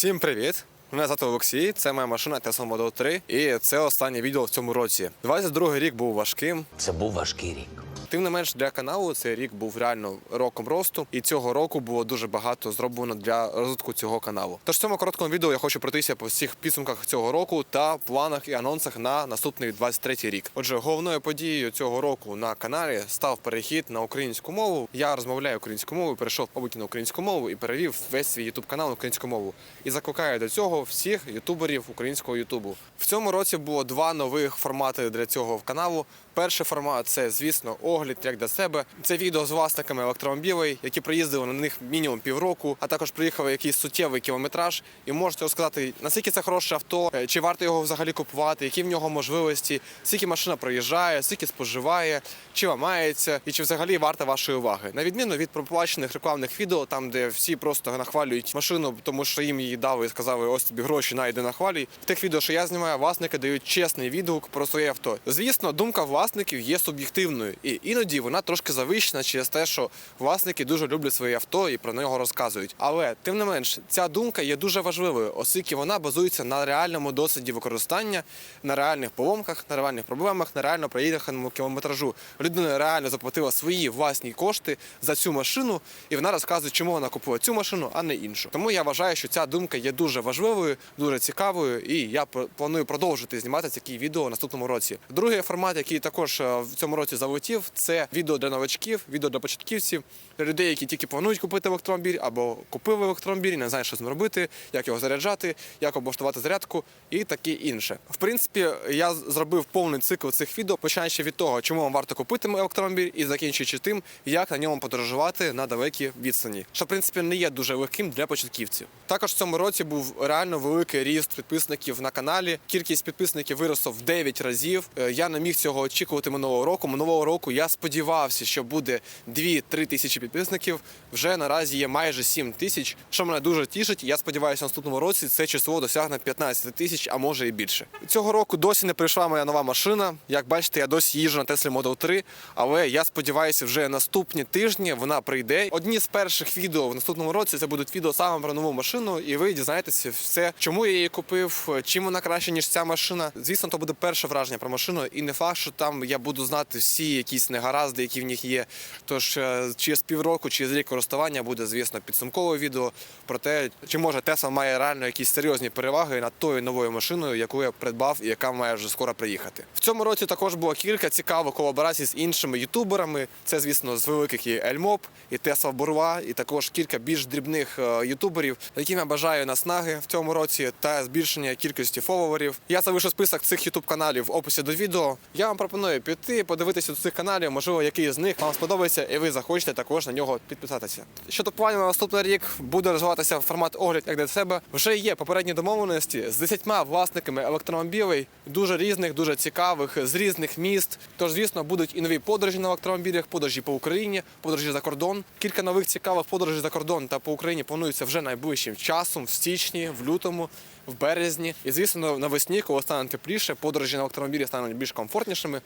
Всім привіт! Мене звати Олексій, це моя машина Tesla Model 3, і це останнє відео в цьому році. 22 рік був важким. Це був важкий рік. Тим не менш для каналу цей рік був реально роком росту, і цього року було дуже багато зроблено для розвитку цього каналу. Тож в цьому короткому відео я хочу пройтися по всіх підсумках цього року та планах і анонсах на наступний 23 рік. Отже, головною подією цього року на каналі став перехід на українську мову. Я розмовляю українською мовою, перейшов побуті на українську мову і перевів весь свій ютуб канал на українську мову. І закликаю до цього всіх ютуберів українського ютубу. В цьому році було два нових формати для цього каналу. Перший формат це, звісно, огляд як для себе. Це відео з власниками електромобілей, які приїздили на них мінімум півроку, а також приїхали якийсь суттєвий кілометраж. І можете розказати, наскільки це хороше авто, е, чи варто його взагалі купувати, які в нього можливості, скільки машина проїжджає, скільки споживає, чи ламається, і чи взагалі варта вашої уваги. На відміну від проплачених рекламних відео, там де всі просто нахвалюють машину, тому що їм її дали і сказали, ось тобі гроші на йди нахвалюй. В тих відео, що я знімаю, власники дають чесний відгук про своє авто. Звісно, думка власників є суб'єктивною, і іноді вона трошки завищена через те, що власники дуже люблять своє авто і про нього розказують. Але тим не менш, ця думка є дуже важливою, оскільки вона базується на реальному досвіді використання, на реальних поломках, на реальних проблемах, на реально проїханому кілометражу. Людина реально заплатила свої власні кошти за цю машину, і вона розказує, чому вона купила цю машину, а не іншу. Тому я вважаю, що ця думка є дуже важливою, дуже цікавою, і я планую продовжити знімати такі відео в наступному році. Другий формат, який також е, в цьому році залетів, це відео для новачків, відео для початківців, для людей, які тільки планують купити електромобіль або купили електромобіль, не знають, що з ним робити, як його заряджати, як облаштувати зарядку і таке інше. В принципі, я зробив повний цикл цих відео, починаючи від того, чому вам варто купити електромобіль, і закінчуючи тим, як на ньому подорожувати на далекі відстані, що в принципі не є дуже легким для початківців. Також в цьому році був реально великий ріст підписників на каналі. Кількість підписників виросла в 9 разів. Е, Я не міг цього очікувати минулого року. Минулого року я сподівався, що буде 2-3 тисячі підписників. Вже наразі є майже 7 тисяч, що мене дуже тішить. Я сподіваюся, наступному році це число досягне 15 тисяч, а може і більше. Цього року досі не прийшла моя нова машина. Як бачите, я досі їжджу на Tesla Model 3, але я сподіваюся, вже наступні тижні вона прийде. Одні з перших відео в наступному році це будуть відео саме про нову машину, і ви дізнаєтеся все, чому я її купив, чим вона краще ніж ця машина. Звісно, то буде перше враження про машину, і не факт, що там я буду знати всі якісь негаразди, які в них є. Тож е, через півроку, через рік користування буде, звісно, підсумкове відео про те, чи може Tesla має реально якісь серйозні переваги над тою новою машиною, яку я придбав і яка має вже скоро приїхати. В цьому році також було кілька цікавих колаборацій з іншими ютуберами. Це, звісно, з великих і Ельмоп, і Тесла Бурва, і також кілька більш дрібних е, ютуберів, яким я бажаю наснаги в цьому році та збільшення кількості фоловерів. Я залишу список цих ютуб каналів в описі до відео. Я вам пропоную піти, подивитися до цих каналів. Можливо, який з них вам сподобається, і ви захочете також на нього підписатися. Щодо планів на наступний рік буде розвиватися формат огляд як для себе. Вже є попередні домовленості з 10 власниками електромобілей, дуже різних, дуже цікавих, з різних міст. Тож, звісно, будуть і нові подорожі на електромобілях, подорожі по Україні, подорожі за кордон. Кілька нових цікавих подорожей за кордон та по Україні планується вже найближчим часом, в січні, в лютому. В березні і звісно навесні, коли стане тепліше, подорожі на електромобілі стануть більш комфортнішими.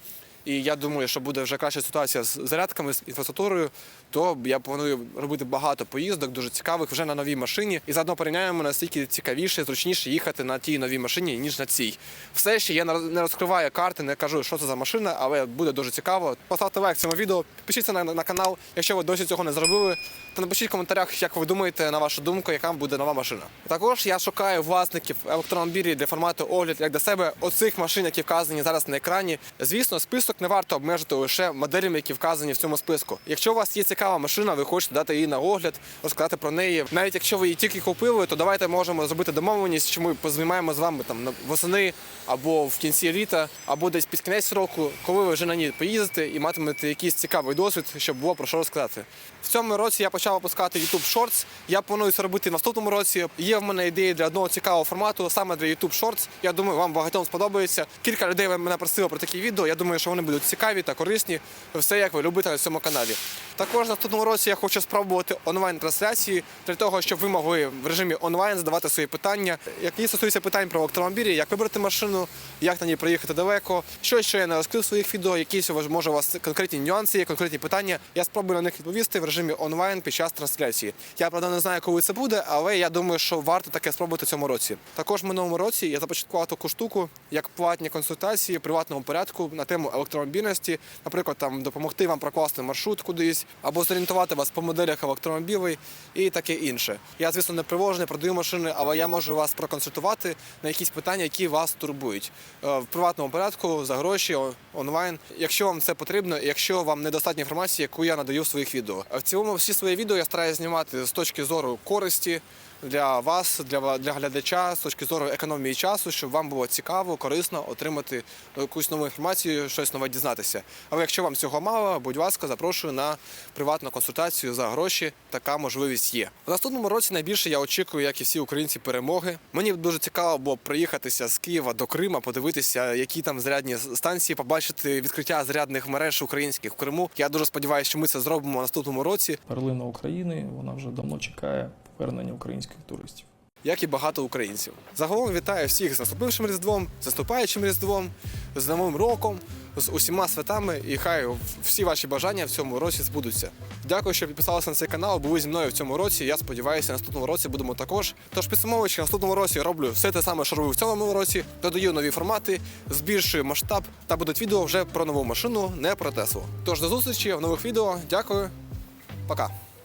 І я думаю, що буде вже краща ситуація з зарядками, з інфраструктурою, то я планую робити багато поїздок, дуже цікавих вже на новій машині. І заодно порівняємо наскільки цікавіше, зручніше їхати на тій новій машині, ніж на цій. Все ще я не розкриваю карти, не кажу, що це за машина, але буде дуже цікаво. Поставте лайк цьому відео, підпишіться на, на канал, якщо ви досі цього не зробили. Та напишіть в коментарях, як ви думаєте, на вашу думку, яка буде нова машина. Також я шукаю власників електромобілів для формату огляд як для себе оцих машин, які вказані зараз на екрані. Звісно, список не варто обмежити лише моделями, які вказані в цьому списку. Якщо у вас є цікава машина, ви хочете дати її на огляд, розказати про неї. Навіть якщо ви її тільки купили, то давайте можемо зробити домовленість, що ми познімаємо з вами там восени або в кінці літа, або десь під кінець року, коли ви вже на ній поїздите і матимете якийсь цікавий досвід, щоб було про що розказати. В цьому році я почав випускати YouTube Shorts. Я планую це робити в наступному році. Є в мене ідеї для одного цікавого формату саме для YouTube Shorts. Я думаю, вам багатьом сподобається. Кілька людей мене просило про такі відео. Я думаю, що вони будуть цікаві та корисні. Все як ви любите на цьому каналі. Також наступному році я хочу спробувати онлайн-трансляції для того, щоб ви могли в режимі онлайн задавати свої питання, які стосуються питань про електромобілі, як вибрати машину, як на ній проїхати далеко, що ще я не розкрив в своїх відео, якісь може у вас конкретні нюанси, конкретні питання. Я спробую на них відповісти в режимі онлайн під час трансляції. Я правда не знаю, коли це буде, але я думаю, що варто таке спробувати в цьому році. Також в минулому році я започаткував таку штуку, як платні консультації в приватному порядку на тему електромобільності, наприклад, там допомогти вам прокласти маршрут кудись або зорієнтувати вас по моделях електромобілей і таке інше. Я, звісно, не привожу, продаю машини, але я можу вас проконсультувати на якісь питання, які вас турбують Е, в приватному порядку за гроші онлайн. Якщо вам це потрібно, якщо вам недостатньо інформації, яку я надаю в своїх відео. В цілому всі свої відео я стараюся знімати з точки зору користі для вас, для, глядача, з точки зору економії часу, щоб вам було цікаво, корисно отримати якусь нову інформацію, щось нове дізнатися. Але якщо вам цього мало, будь ласка, запрошую на приватну консультацію за гроші. Така можливість є. В наступному році найбільше я очікую, як і всі українці, перемоги. Мені дуже цікаво було приїхатися з Києва до Крима, подивитися, які там зарядні станції, побачити відкриття зарядних мереж українських в Криму. Я дуже сподіваюся, що ми це зробимо в наступному році. Перлина України, вона вже давно чекає повернення українських туристів. як і багато українців. Загалом вітаю всіх з наступившим Різдвом, з наступаючим Різдвом, з Новим роком, з усіма святами, і хай всі ваші бажання в цьому році збудуться. Дякую, що підписалися на цей канал, були зі мною в цьому році. Я сподіваюся, наступному році будемо також. Тож підсумовуючи, наступному році роблю все те саме, що робив в цьому році. Додаю нові формати, збільшую масштаб та будуть відео вже про нову машину, не про Теслу. Тож до зустрічі в нових відео. Дякую, пока.